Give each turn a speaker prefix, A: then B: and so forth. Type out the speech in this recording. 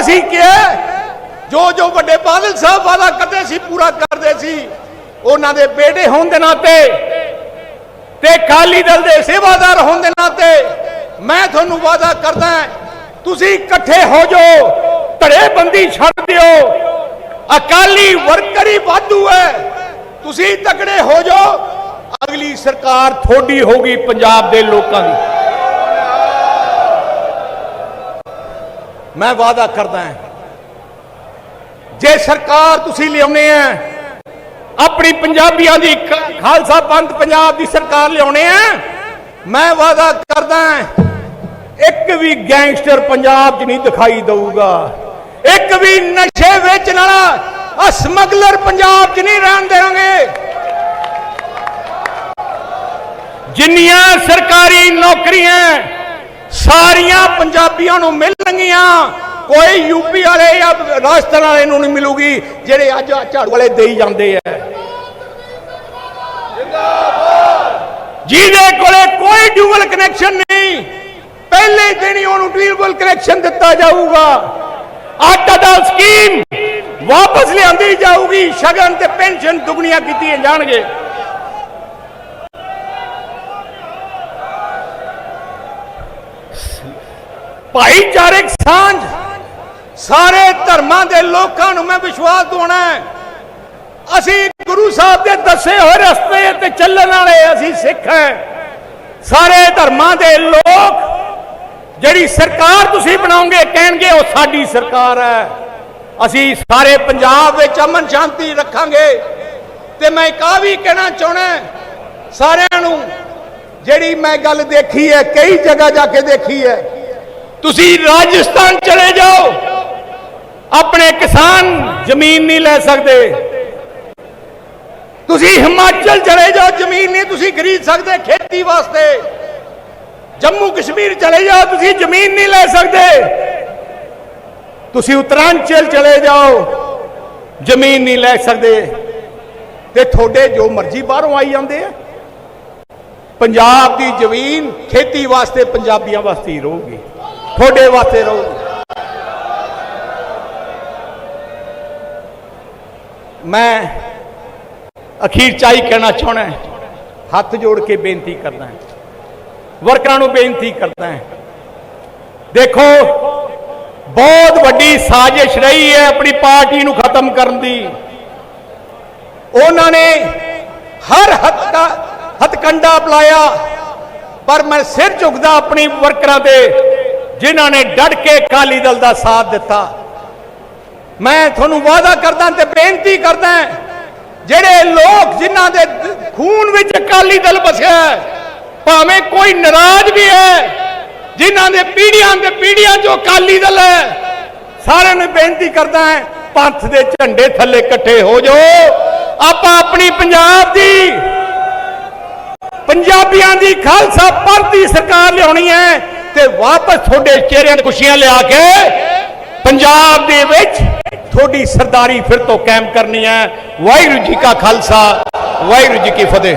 A: ਅਸੀਂ ਕਿਹਾ ਜੋ ਜੋ ਵੱਡੇ ਬਾਦਲ ਸਾਹਿਬ ਵਾਦਾ ਕਰਦੇ ਸੀ, ਪੂਰਾ ਕਰਦੇ ਸੀ, ਉਹਨਾਂ ਦੇ ਬੇਟੇ ਹੋਣ ਦੇ ਨਾਤੇ ਤੇ ਅਕਾਲੀ ਦਲ ਦੇ ਸੇਵਾਦਾਰ ਹੋਣ ਦੇ ਨਾਤੇ ਮੈਂ ਤੁਹਾਨੂੰ ਵਾਅਦਾ ਕਰਦਾ ਤੁਸੀਂ ਇਕੱਠੇ ਹੋ ਜਾਓ, ਧੜੇਬੰਦੀ ਛੱਡ ਦਿਓ। ਅਕਾਲੀ ਵਰਕਰ ਹੀ ਵਾਧੂ ਹੈ। ਤੁਸੀਂ ਤਕੜੇ ਹੋ ਜਾਓ। ਅਗਲੀ ਸਰਕਾਰ ਥੋੜੀ ਹੋਗੀ ਪੰਜਾਬ ਦੇ ਲੋਕਾਂ ਦੀ। ਮੈਂ ਵਾਅਦਾ ਕਰਦਾ ਹਾਂ। ਜੇ ਸਰਕਾਰ ਤੁਸੀਂ ਲਿਆਉਣੇ ਆ, ਆਪਣੀ ਪੰਜਾਬੀਆਂ ਦੀ ਖਾਲਸਾ ਪੰਥ ਪੰਜਾਬ ਦੀ ਸਰਕਾਰ ਲਿਆਉਣੇ ਆ, ਮੈਂ ਵਾਅਦਾ ਕਰਦਾ ਇੱਕ ਵੀ ਗੈਂਗਸਟਰ ਪੰਜਾਬ 'ਚ ਨਹੀਂ ਦਿਖਾਈ ਦਊਗਾ। ਇੱਕ ਵੀ ਨਸ਼ੇ ਵੇਚਣ ਵਾਲਾ ਆ ਸਮਗਲਰ ਪੰਜਾਬ 'ਚ ਨਹੀਂ ਰਹਿਣ ਦੇਵਾਂਗੇ ਜਿੰਨੀਆਂ ਸਰਕਾਰੀ ਨੌਕਰੀਆਂ, ਸਾਰੀਆਂ ਪੰਜਾਬੀਆਂ ਨੂੰ ਮਿਲ ਮਿਲਣਗੀਆਂ ਕੋਈ ਯੂਪੀ ਵਾਲੇ ਜਾਂ ਰਾਜਸਥਾਨ ਵਾਲੇ ਨੂੰ ਨਹੀਂ ਮਿਲੂਗੀ, ਜਿਹੜੇ ਅੱਜ ਝਾੜੂ ਵਾਲੇ ਦੇਈ ਜਾਂਦੇ ਆ। ਜਿਹਦੇ ਕੋਲੇ ਕੋਈ ਡਿਊਬਲ ਕਨੈਕਸ਼ਨ ਨਹੀਂ, ਪਹਿਲੇ ਦਿਨ ਹੀ ਉਹਨੂੰ ਡਿਊਬਲ ਕਨੈਕਸ਼ਨ ਦਿੱਤਾ ਜਾਊਗਾ। ਆਟਾ ਦਾਲ ਸਕੀਮ ਵਾਪਸ ਲਿਆਂਦੀ ਜਾਊਗੀ, ਸ਼ਗਨ ਤੇ ਪੈਨਸ਼ਨ ਦੁਗਣੀਆਂ ਕੀਤੀਆਂ ਜਾਣਗੇ। ਭਾਈਚਾਰਕ ਸਾਂਝ। ਸਾਰੇ ਧਰਮਾਂ ਦੇ ਲੋਕਾਂ ਨੂੰ ਮੈਂ ਵਿਸ਼ਵਾਸ ਦਿਵਾਉਣਾ ਹੈ। ਅਸੀਂ ਗੁਰੂ ਸਾਹਿਬ ਦੇ ਦੱਸੇ ਹੋਏ ਰਸਤੇ ਤੇ ਚੱਲਣ ਵਾਲੇ ਅਸੀਂ ਸਿੱਖ ਹਾਂ। ਸਾਰੇ ਧਰਮਾਂ ਦੇ ਲੋਕ ਜਿਹੜੀ ਸਰਕਾਰ ਤੁਸੀਂ ਬਣਾਓਗੇ ਕਹਿਣਗੇ ਉਹ ਸਾਡੀ ਸਰਕਾਰ ਹੈ। ਅਸੀਂ ਸਾਰੇ ਪੰਜਾਬ ਵਿੱਚ ਅਮਨ ਸ਼ਾਂਤੀ ਰੱਖਾਂਗੇ। ਤੇ ਮੈਂ ਇੱਕ ਵੀ ਕਹਿਣਾ ਚਾਹਣਾ ਸਾਰਿਆਂ ਨੂੰ ਜਿਹੜੀ ਮੈਂ ਗੱਲ ਦੇਖੀ ਹੈ, ਕਈ ਜਗ੍ਹਾ ਜਾ ਕੇ ਦੇਖੀ ਹੈ। ਤੁਸੀਂ ਰਾਜਸਥਾਨ ਚਲੇ ਜਾਓ। ਆਪਣੇ ਕਿਸਾਨ ਜ਼ਮੀਨ ਨਹੀਂ ਲੈ ਸਕਦੇ। ਤੁਸੀਂ ਹਿਮਾਚਲ ਚਲੇ ਜਾਓ, ਜ਼ਮੀਨ ਨਹੀਂ ਤੁਸੀਂ ਖਰੀਦ ਸਕਦੇ ਖੇਤੀ ਵਾਸਤੇ। ਜੰਮੂ ਕਸ਼ਮੀਰ ਚਲੇ ਜਾਓ, ਤੁਸੀਂ ਜ਼ਮੀਨ ਨਹੀਂ ਲੈ ਸਕਦੇ। ਤੁਸੀਂ ਉਤਰਾਂਚਲ ਚਲੇ ਜਾਓ, ਜ਼ਮੀਨ ਨਹੀਂ ਲੈ ਸਕਦੇ। ਤੇ ਤੁਹਾਡੇ ਜੋ ਮਰਜ਼ੀ ਬਾਹਰੋਂ ਆਈ ਜਾਂਦੇ ਆ। ਪੰਜਾਬ ਦੀ ਜ਼ਮੀਨ ਖੇਤੀ ਵਾਸਤੇ ਪੰਜਾਬੀਆਂ ਵਾਸਤੇ ਹੀ ਰਹੂਗੀ। ਤੁਹਾਡੇ ਵਾਸਤੇ ਰਹੂਗੀ ਮੈਂ ਅਖੀਰ ਚਾਈ ਕਹਿਣਾ ਚਾਹਣਾ ਹੱਥ ਜੋੜ ਕੇ ਬੇਨਤੀ ਕਰਦਾ ਹਾਂ। ਵਰਕਰਾਂ ਨੂੰ ਬੇਨਤੀ ਕਰਦਾ ਹਾਂ। ਦੇਖੋ, ਬਹੁਤ ਵੱਡੀ ਸਾਜ਼ਿਸ਼ ਰਹੀ ਹੈ ਆਪਣੀ ਪਾਰਟੀ ਨੂੰ ਖਤਮ ਕਰਨ ਦੀ। ਉਹਨਾਂ ਨੇ ਹਰ ਹੱਥਾ ਹਥਕੰਡਾ ਅਪਲਾਇਆ ਪਰ ਮੈਂ ਸਿਰ ਝੁਕਦਾ ਆਪਣੀ ਵਰਕਰਾਂ ਤੇ। ਜਿਨ੍ਹਾਂ ਨੇ ਡਟ ਕੇ ਅਕਾਲੀ ਦਲ ਦਾ ਸਾਥ ਦਿੱਤਾ। ਮੈਂ ਤੁਹਾਨੂੰ ਵਾਅਦਾ ਕਰਦਾ ਤੇ ਬੇਨਤੀ ਕਰਦਾ ਜਿਹੜੇ ਲੋਕ ਜਿਨ੍ਹਾਂ ਦੇ ਖੂਨ ਵਿੱਚ ਅਕਾਲੀ ਦਲ ਵਸਿਆ ਭਾਵੇਂ ਕੋਈ ਨਾਰਾਜ਼ ਵੀ ਹੈ, ਜਿਨ੍ਹਾਂ ਦੇ ਪੀੜੀਆਂ ਦੇ ਪੀੜੀਆਂ ਜੋ ਅਕਾਲੀ ਦਲ ਹੈ, ਸਾਰਿਆਂ ਨੂੰ ਬੇਨਤੀ ਕਰਦਾ ਹੈ, ਪੰਥ ਦੇ ਝੰਡੇ ਥੱਲੇ ਇਕੱਠੇ ਹੋ ਜਾਓ। ਆਪਾਂ ਆਪਣੀ ਪੰਜਾਬ ਦੀ, ਪੰਜਾਬੀਆਂ ਦੀ ਖਾਲਸਾ ਪੰਥ ਦੀ ਸਰਕਾਰ ਲਿਆਉਣੀ ਹੈ। ਤੇ ਵਾਪਸ ਤੁਹਾਡੇ ਚਿਹਰਿਆਂ ਤੇ ਖੁਸ਼ੀਆਂ ਲਿਆ ਕੇ ਪੰਜਾਬ ਦੇ ਵਿੱਚ ਤੁਹਾਡੀ ਸਰਦਾਰੀ ਫਿਰ ਤੋਂ ਕਾਇਮ ਕਰਨੀ ਹੈ। ਵਾਹਿਗੁਰੂ ਜੀ ਕਾ ਖਾਲਸਾ, ਵਾਹਿਗੁਰੂ ਜੀ ਕੀ ਫਤਿਹ।